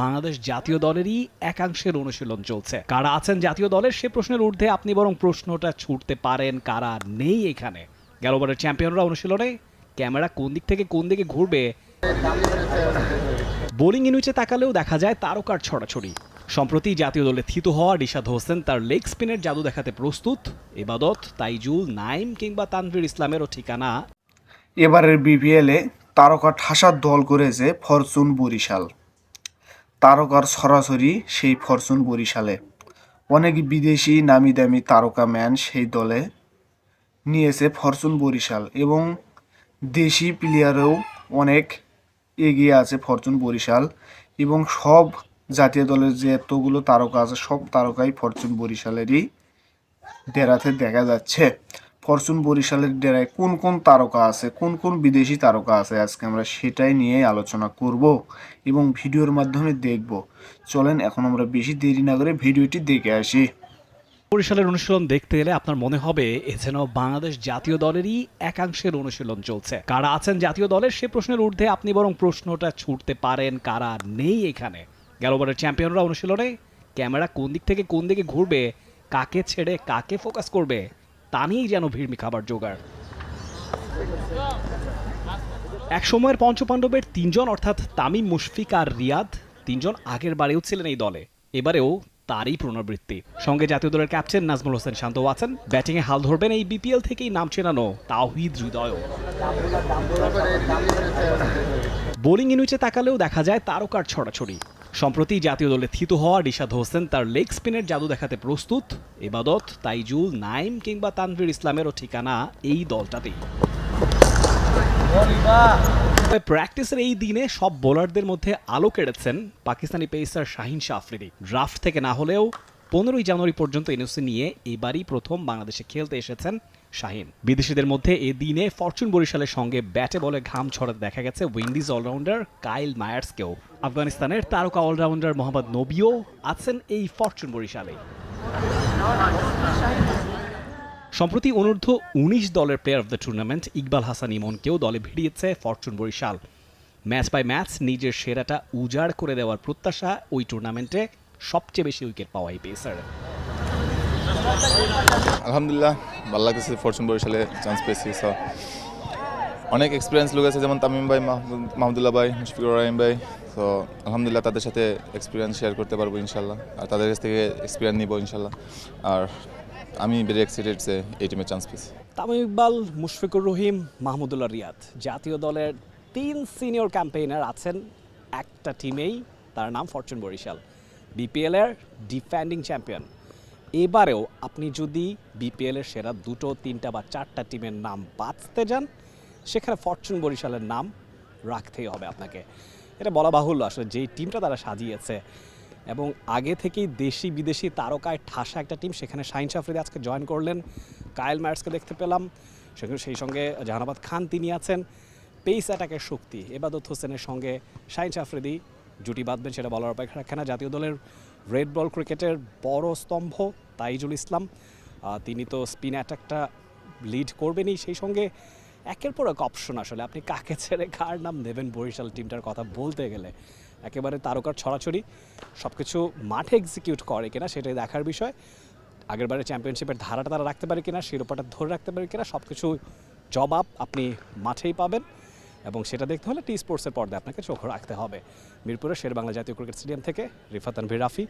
বাংলাদেশ জাতীয় দলেরই একাংশের অনুশীলন চলছে। কারা আছেন জাতীয় দলের সে প্রশ্নের ঊর্ধ্বে আপনি বরং প্রশ্নটা ছুটতে পারেন, কারা নেই এখানে। গেলবারের চ্যাম্পিয়নরা অনুশীলনে ক্যামেরা কোন দিক থেকে কোন দিকে ঘুরবে? বোলিং ইনিংসে তাকালেও দেখা যায় তারকার ছড়াছড়ি। সম্প্রতি জাতীয় দলে থিত হওয়া রিশাদ হোসেন তার লেগ স্পিনের জাদু দেখাতে প্রস্তুত। এবাদত, তাইজুল, নাইম কিংবা তানভীর ইসলামেরও ঠিকানা। এবারের বিপিএলে তারকা ঠাসার দল করেছে ফরচুন বরিশাল। তারকার সরাসরি সেই ফরচুন বরিশালে। অনেক বিদেশি নামি দামি তারকা ম্যান সেই দলে নিয়েছে ফরচুন বরিশাল এবং দেশি প্লেয়ারেও অনেক এগিয়ে আছে ফরচুন বরিশাল এবং সব জাতীয় দলের যে এতগুলো তারকা আছে, সব তারকাই ফরচুন বরিশালেরই ডেরাতে দেখা যাচ্ছে। ফরচুন বরিশালের ডেরায় কোন কোন তারকা আছে, কোন কোন বিদেশি তারকা আছে, আজকে আমরা সেটাই নিয়ে আলোচনা করব এবং ভিডিওর মাধ্যমে দেখব। চলেন, এখন আমরা বেশি দেরি না করে ভিডিওটি দেখে আসি। বরিশালের অনুশীলন দেখতে গেলে আপনার মনে হবে, এ যেন বাংলাদেশ জাতীয় দলেরই একাংশের অনুশীলন চলছে। কারা আছেন জাতীয় দলের, সে প্রশ্নের ঊর্ধ্বে আপনি বরং প্রশ্নটা ছুটতে পারেন, কারা নেই এখানে। গেলবারের চ্যাম্পিয়নরা অনুশীলনে ক্যামেরা কোন দিক থেকে কোন দিকে ঘুরবে, কাকে ছেড়ে কাকে ফোকাস করবে তা নিয়েই যেন ভিড়মি খাবার জোগাড়। এক সময়ের পঞ্চপাণ্ডবের তিনজন, অর্থাৎ তামিম, মুশফিক আর রিয়াদ, তিনজন আগের বারেও ছিলেন এই দলে। এবারেও তারই পুনরাবৃত্তি। সঙ্গে জাতীয় দলের ক্যাপ্টেন নাজমুল হোসেন শান্তও আছেন। ব্যাটিংয়ে হাল ধরবেন এই বিপিএল থেকেই নাম চেনানো তাওহিদ হৃদয় বোলিং ইনিংসে তাকালেও দেখা যায় তারকার ছড়াছড়ি। সম্প্রতি জাতীয় দলে থিত হওয়া রিশাদ হোসেন তার লেগ স্পিনের জাদু দেখাতে প্রস্তুত। এবাদত, তাইজুল, নাইম কিংবা তানভীর ইসলামেরও ঠিকানা এই দলটাতেই। প্র্যাকটিসের এই দিনে সব বোলারদের মধ্যে আলো কেড়েছেন পাকিস্তানি পেসার শাহিন শাহ আফ্রিদি। ড্রাফট থেকে না হলেও পনেরোই জানুয়ারি পর্যন্ত এনওসি নিয়ে এবারই প্রথম বাংলাদেশে খেলতে এসেছেন শাহিন। বিদেশিদের মধ্যে এ দিনে ফরচুন বরিশালের সঙ্গে ব্যাটে বলে ঘাম ছড়াতে দেখা গেছে উইন্ডিজ অলরাউন্ডার কাইল মায়ার্সকেও। আফগানিস্তানের তারকা অলরাউন্ডার মোহাম্মদ নবীও আছেন এই ফরচুন বরিশালে। সম্প্রতি অনূর্ধ্ব উনিশ দলের player of the tournament Iqbal Hasan ইমনকেও দলে ভিড়িয়েছে Fortune Barishal. Match by match নিজের সেরাটা উজাড় করে দেওয়ার প্রত্যাশা ওই টুর্নামেন্টে সবচেয়ে বেশি উইকেট পাওয়া এই পেসার। আলহামদুলিল্লাহ। ভালো লাগতেছে, ফরচুন বরিশালে চান্স পেয়েছি সো অনেক এক্সপিরিয়েন্স লোক আছে, যেমন তামিম ভাই মাহমুদ- মাহমুদুল্লাহ ভাই, মুশফিকুর রহিম ভাই তো আলহামদুলিল্লাহ তাদের সাথে এক্সপিরিয়েন্স শেয়ার করতে পারব ইনশাল্লাহ আর তাদের কাছ থেকে এক্সপিরিয়েন্স নিব ইনশাল্লাহ আর আমি ভেরি এক্সাইটেড যে এই টিমে চান্স পেয়েছি। তামিম ইকবাল, মুশফিকুর রহিম, মাহমুদুল্লাহ রিয়াদ, জাতীয় দলের তিন সিনিয়র ক্যাম্পেইনার আছেন একটা টিমেই তার নাম ফরচুন বরিশাল বিপিএলের ডিফেন্ডিং চ্যাম্পিয়ন এবারেও আপনি যদি বিপিএল এর সেরা দুটো, তিনটা বা চারটা টিমের নাম বাঁচতে যান, সেখানে ফরচুন বরিশালের নাম রাখতেই হবে আপনাকে। এটা বলা বাহুল্য, আসলে যেই টিমটা তারা সাজিয়েছে এবং আগে থেকেই দেশি, বিদেশি তারকায় ঠাসা একটা টিম সেখানে শাহিন শাফরিদি আজকে জয়েন করলেন, কায়েল ম্যাটসকে দেখতে পেলাম, সেখানে সেই সঙ্গে জাহানাবাদ খান তিনি আছেন পেস অ্যাটাকের শক্তি, এবাদত হোসেনের সঙ্গে শাহিন শাফরিদি জুটি বাঁধবেন, সেটা বলার অপেক্ষা রাখে না। জাতীয় দলের রেড বল ক্রিকেটের বড় স্তম্ভ তাইজুল ইসলাম তিনি তো স্পিন অ্যাটাকটা লিড করবেনই সেই সঙ্গে একের পর এক অপশন আসলে। আপনি কাকে ছেড়ে কার নাম নেবেন বরিশাল টিমটার কথা বলতে গেলে? একেবারে তারকার ছড়াছড়ি সব কিছু মাঠে এক্সিকিউট করে কিনা সেটাই দেখার বিষয়। আগেরবারে চ্যাম্পিয়নশিপের ধারাটা তারা রাখতে পারে কিনা, শিরোপাটা ধরে রাখতে পারে কিনা সব কিছু জবাব আপনি মাঠেই পাবেন এবং সেটা দেখতে হলে টি স্পোর্টসের পর্দায় আপনাকে চোখ রাখতে হবে। মিরপুরের শের বাংলা জাতীয় ক্রিকেট স্টেডিয়াম থেকে রিফাত তানভীর রাফি।